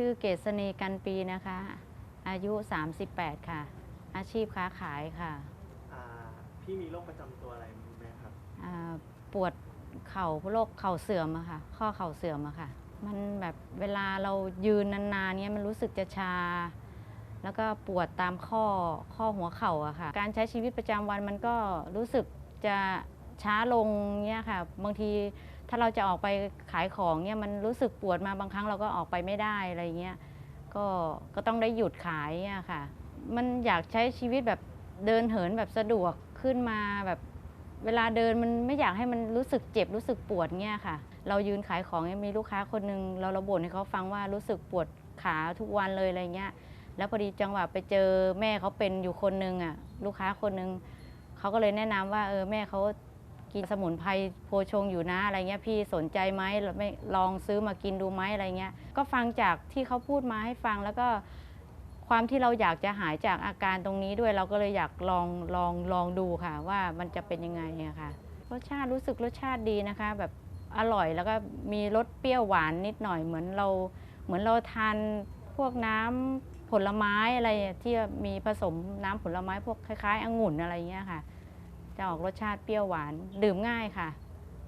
ชื่อเกษณีกันปีนะคะ อายุ 38 ค่ะ อาชีพค้าขายค่ะอ่าพี่มีโรคประจำตัวอะไรไหมครับ อ่าปวดเข่าโรคเข่าเสื่อมอะค่ะ ข้อเข่าเสื่อมอะค่ะ มันแบบเวลาเรายืนนานๆเนี้ยมันรู้สึกจะชา แล้วก็ปวดตามข้อข้อหัวเข่าอะค่ะ การใช้ชีวิตประจำวันมันก็รู้สึกจะช้าลงเนี้ยค่ะ บางที ถ้าเราจะออกไปขายของเนี้ยมันรู้สึกปวดมาบางครั้งเราก็ออกไปไม่ได้อะไรเงี้ยก็ก็ต้องได้หยุดขายอะค่ะ มันอยากใช้ชีวิตแบบเดินเหินแบบสะดวกขึ้นมาแบบเวลาเดินมันไม่อยากให้มันรู้สึกเจ็บรู้สึกปวดเงี้ยค่ะ เรายืนขายของมีลูกค้าคนหนึงเราระบ่นให้เขาฟังว่ารู้สึกปวดขาทุกวันเลยอะไรเงี้ย แล้วพอดีจังหวะไปเจอแม่เขาเป็นอยู่คนหนึงอะลูกค้าคนหนึงเขาก็เลยแนะนำว่าเออแม่เขา กินสมุนไพรโพชงอยู่นะอะไรเงี้ยพี่สนใจไหมไม่ลองซื้อมากินดูไหมอะไรเงี้ยก็ฟังจากที่เขาพูดมาให้ฟังแล้วก็ความที่เราอยากจะหายจากอาการตรงนี้ด้วยเราก็เลยอยากลองลองลองดูค่ะ ว่ามันจะเป็นยังไงอะค่ะรสชาติรู้สึกรสชาติดีนะคะ แบบอร่อยแล้วก็มีรสเปรี้ยวหวานนิดหน่อยเหมือนเรา เหมือนเราทานพวกน้ำผลไม้อะไรที่มีผสมน้ำผลไม้พวกคล้ายๆองุ่นอะไรเงี้ยค่ะ จะออกรสชาติเปรี้ยวหวาน ดื่มง่ายค่ะ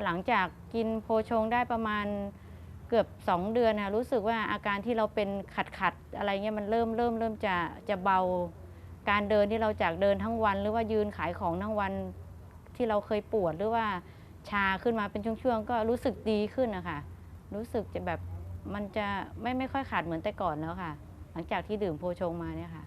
หลังจากกินโพชงได้ประมาณเกือบ 2 เดือนนะรู้สึกว่าอาการที่เราเป็นขัดขัดอะไรเงี้ยมันเริ่มเริ่มเริ่มจะจะเบา การเดินที่เราจากเดินทั้งวัน หรือว่ายืนขายของทั้งวันที่เราเคยปวดหรือว่าชาขึ้นมาเป็นช่วงๆก็รู้สึกดีขึ้นนะคะรู้สึกจะแบบมันจะไม่ไม่ค่อยขาดเหมือนแต่ก่อนแล้วค่ะ หลังจากที่ดื่มโพชงมาเนี่ยค่ะ